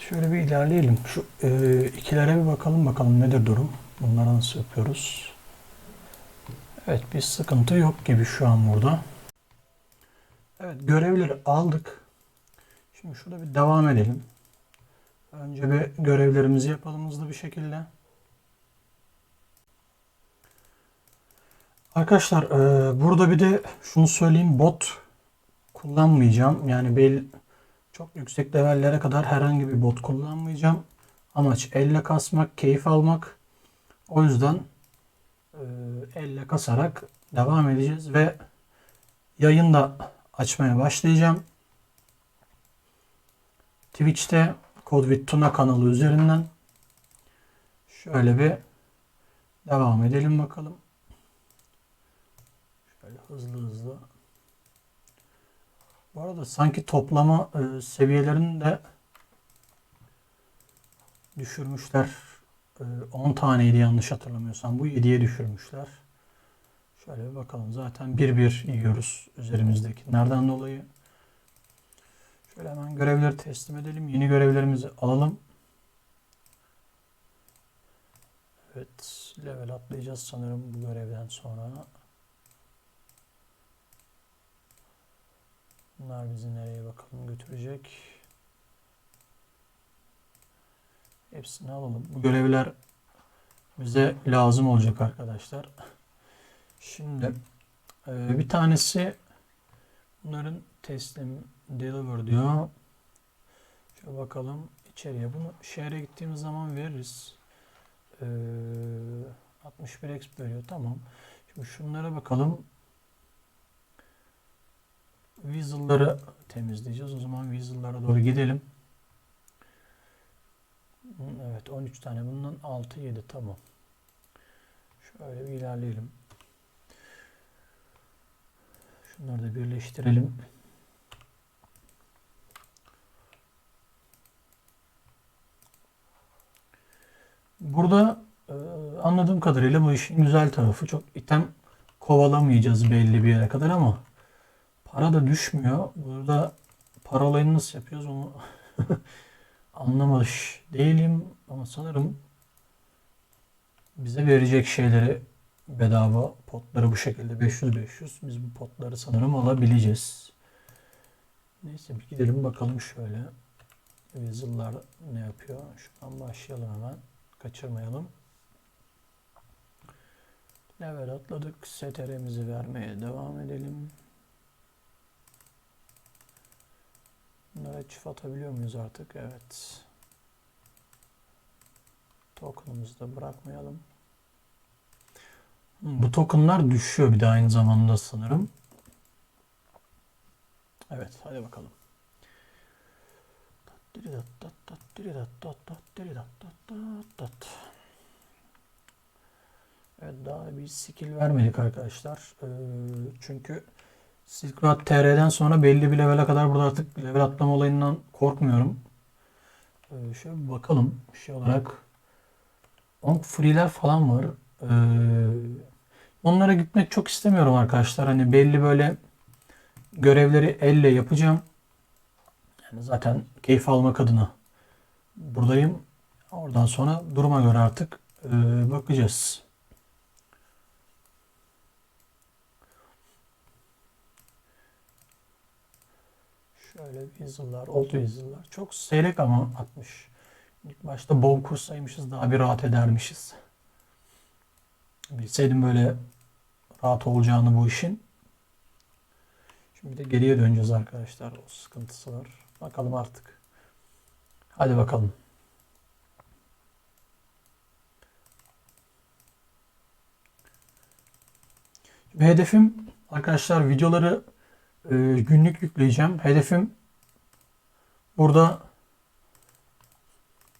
Şöyle bir ilerleyelim. Şu e, ikilere bir bakalım bakalım nedir durum. Bunları nasıl yapıyoruz? Evet bir sıkıntı yok gibi şu an burada. Evet görevleri aldık. Şimdi şurada bir devam edelim. Önce bir görevlerimizi yapalım hızlı bir şekilde. Arkadaşlar e, burada bir de şunu söyleyeyim bot kullanmayacağım. Yani bel çok yüksek levellere kadar herhangi bir bot kullanmayacağım. Amaç elle kasmak, keyif almak. O yüzden e, elle kasarak devam edeceğiz ve yayın da açmaya başlayacağım. Twitch'te Code Tuna kanalı üzerinden şöyle bir devam edelim bakalım. Şöyle hızlı hızlı. Bu arada sanki toplama e, seviyelerini de düşürmüşler. E, 10 taneydi yanlış hatırlamıyorsam. Bu 7'ye düşürmüşler. Şöyle bir bakalım. Zaten bir bir yiyoruz üzerimizdeki. Nereden dolayı? Şöyle hemen görevleri teslim edelim. Yeni görevlerimizi alalım. Evet. Level atlayacağız sanırım bu görevden sonra. Bunlar bizi nereye bakalım götürecek. Hepsini alalım. Bu görevler bize lazım olacak arkadaşlar. Şimdi e, bir tanesi bunların teslim deliver diyor. Şöyle bakalım içeriye. Bunu şehre gittiğimiz zaman veririz. E, 61 exp veriyor. Tamam. Şimdi şunlara bakalım. Weasel'ları temizleyeceğiz. O zaman Weasel'lara doğru gidelim. Evet 13 tane bundan 6 7 tamam. Şöyle bir ilerleyelim. Şunları da birleştirelim. Burada e, anladığım kadarıyla bu işin güzel tarafı çok item kovalamayacağız belli bir yere kadar ama para da düşmüyor. Burada para olayını nasıl yapıyoruz onu anlamamış değilim ama sanırım bize verecek şeyleri bedava potları bu şekilde 500-500 biz bu potları sanırım alabileceğiz. Neyse bir gidelim bakalım şöyle. Weasel'lar ne yapıyor? Şuradan başlayalım hemen. Kaçırmayalım. Level atladık. STR'mizi vermeye devam edelim. Bunlara çift atabiliyor muyuz artık? Evet. Token'ımızı da bırakmayalım. Bu tokenlar düşüyor bir de aynı zamanda sanırım. Evet hadi bakalım. Evet daha bir skill vermedik arkadaşlar. Ee, çünkü Silk Road TR'den sonra belli bir levele kadar burada artık level atlama olayından korkmuyorum. Ee, şöyle bir bakalım. Şey olarak Onk free'ler falan var. Ee, onlara gitmek çok istemiyorum arkadaşlar. Hani belli böyle görevleri elle yapacağım. Yani zaten keyif almak adına buradayım. Oradan sonra duruma göre artık e, bakacağız. Şöyle Weasel'lar, Old Weasel'lar. Çok seyrek ama atmış. İlk başta bol kursaymışız daha bir rahat edermişiz. Bilseydim böyle rahat olacağını bu işin. Şimdi de geriye döneceğiz arkadaşlar. O sıkıntısı var. Bakalım artık. Hadi bakalım. Şimdi hedefim arkadaşlar videoları e, günlük yükleyeceğim. Hedefim burada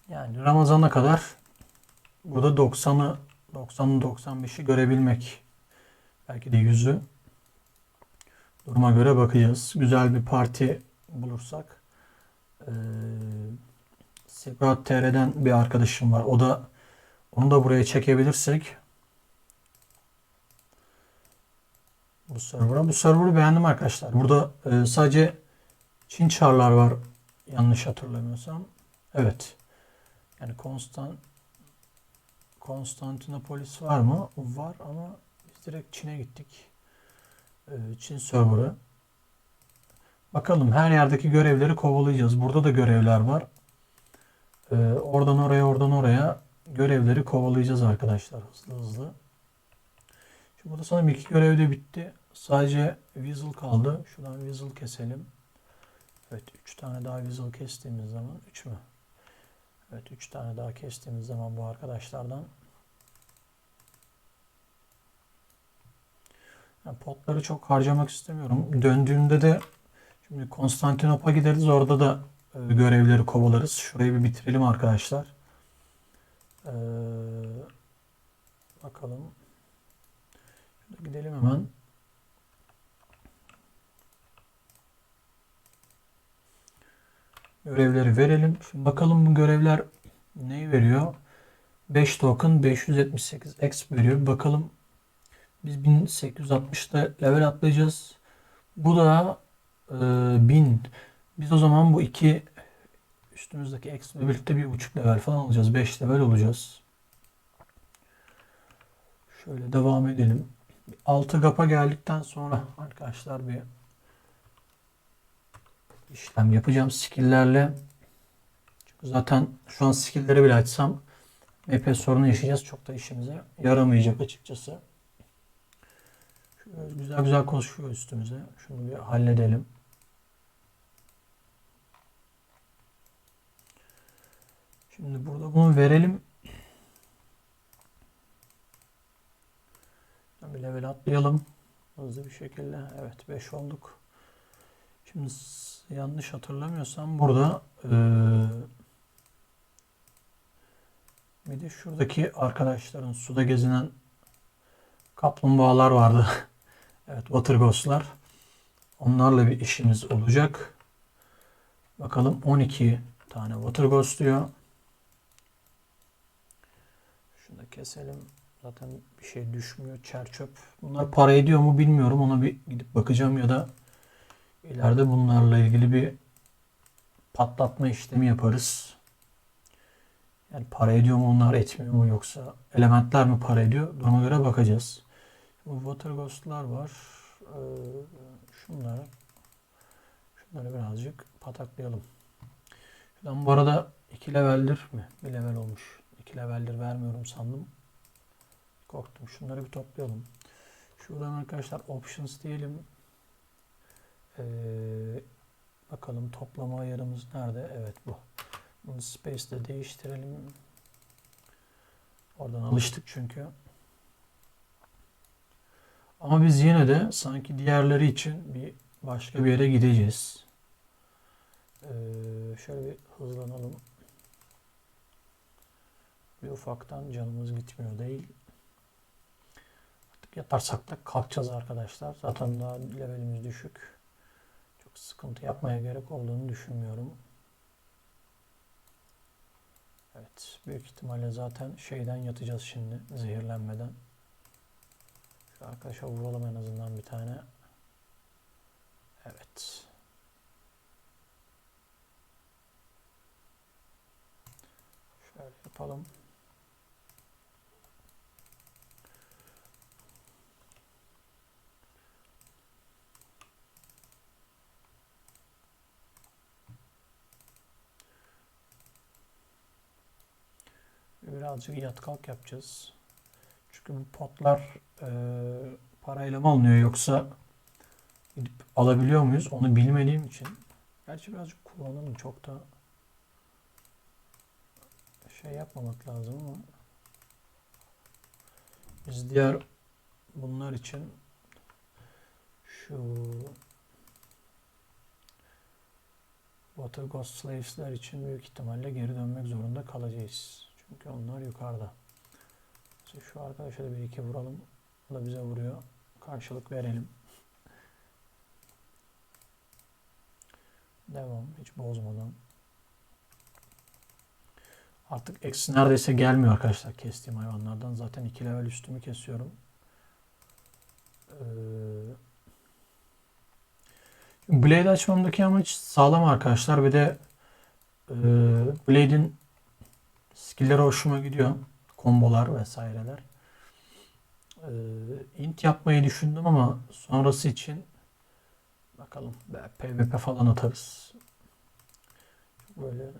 yani Ramazan'a kadar burada 90'ı 90'ı 95'i görebilmek. Belki de 100'ü. Duruma göre bakacağız. Güzel bir parti bulursak. Ee, Silk TR'den bir arkadaşım var. O da onu da buraya çekebilirsek bu server'a. Bu server'ı beğendim arkadaşlar. Burada e, sadece Çin çarlar var yanlış hatırlamıyorsam. Evet. Yani Konstan Konstantinopolis var mı? Var ama biz direkt Çin'e gittik. Ee, Çin serverı. Bakalım her yerdeki görevleri kovalayacağız. Burada da görevler var. Ee, oradan oraya, oradan oraya görevleri kovalayacağız arkadaşlar hızlı hızlı. Şimdi burada sanırım iki görev de bitti. Sadece Weasel kaldı. Şuradan Weasel keselim. Evet 3 tane daha Weasel kestiğimiz zaman 3 mü? Evet 3 tane daha kestiğimiz zaman bu arkadaşlardan yani potları çok harcamak istemiyorum. Döndüğümde de şimdi Konstantinop'a gideriz. Orada da e, görevleri kovalarız. Şurayı bir bitirelim arkadaşlar. Ee, bakalım. Şurada gidelim hemen. Görevleri verelim. Şimdi bakalım bu görevler neyi veriyor? 5 token 578 X veriyor. Bakalım biz 1860'da level atlayacağız. Bu da e, 1000. Biz o zaman bu iki üstümüzdeki X ile birlikte bir buçuk level falan alacağız. 5 level olacağız. Şöyle devam edelim. 6 gapa geldikten sonra arkadaşlar bir işlem yapacağım skill'lerle. Çünkü zaten şu an skill'leri bile açsam MP sorunu yaşayacağız. Çok da işimize yaramayacak açıkçası. Şöyle güzel güzel koşuyor üstümüze. Şunu bir halledelim. Şimdi burada bunu verelim. Bir level atlayalım. Hızlı bir şekilde. Evet 5 olduk. Şimdi yanlış hatırlamıyorsam burada eee, bir de şuradaki arkadaşların suda gezinen kaplumbağalar vardı. Evet, Water Ghost'lar. Onlarla bir işimiz olacak. Bakalım 12 tane Water Ghost diyor. Şunu da keselim. Zaten bir şey düşmüyor. Çer çöp. Bunlar para ediyor mu bilmiyorum. Ona bir gidip bakacağım ya da ileride bunlarla ilgili bir patlatma işlemi yaparız. Yani para ediyor mu onlar etmiyor mu yoksa elementler mi para ediyor? Duruma göre bakacağız. Bu Water Ghost'lar var. Ee, şunları şunları birazcık pataklayalım. Şuradan bu arada 2 leveldir mi? 1 level olmuş. 2 leveldir vermiyorum sandım. Korktum. Şunları bir toplayalım. Şuradan arkadaşlar options diyelim. Ee, bakalım toplama ayarımız nerede? Evet bu. Bunu space'de değiştirelim. Oradan alıştık çünkü. Ama biz yine de sanki diğerleri için bir başka bir yere gideceğiz. Ee, şöyle bir hızlanalım. Bir ufaktan canımız gitmiyor değil. Artık yatarsak da kalkacağız arkadaşlar. Zaten daha levelimiz düşük. Çok sıkıntı yapmaya gerek olduğunu düşünmüyorum. Evet, büyük ihtimalle zaten şeyden yatacağız şimdi zehirlenmeden. Şu arkadaşa vuralım en azından bir tane. Evet. Şöyle yapalım. Birazcık yat kalk yapacağız. Çünkü bu potlar e, parayla mı alınıyor yoksa gidip alabiliyor muyuz onu bilmediğim için. Gerçi birazcık kullanalım çok da şey yapmamak lazım ama biz diğer bunlar için şu Water Ghost Slaves'ler için büyük ihtimalle geri dönmek zorunda kalacağız. Çünkü onlar yukarıda. İşte şu arkadaşa da bir iki vuralım. O da bize vuruyor. Karşılık verelim. Devam. Hiç bozmadan. Artık eksi neredeyse gelmiyor arkadaşlar kestiğim hayvanlardan. Zaten 2 level üstümü kesiyorum. Ee, Blade açmamdaki amaç sağlam arkadaşlar ve de Ee, Blade'in skill'leri hoşuma gidiyor. Kombolar vesaireler. Ee, int yapmayı düşündüm ama sonrası için bakalım PvP falan atarız. Böyle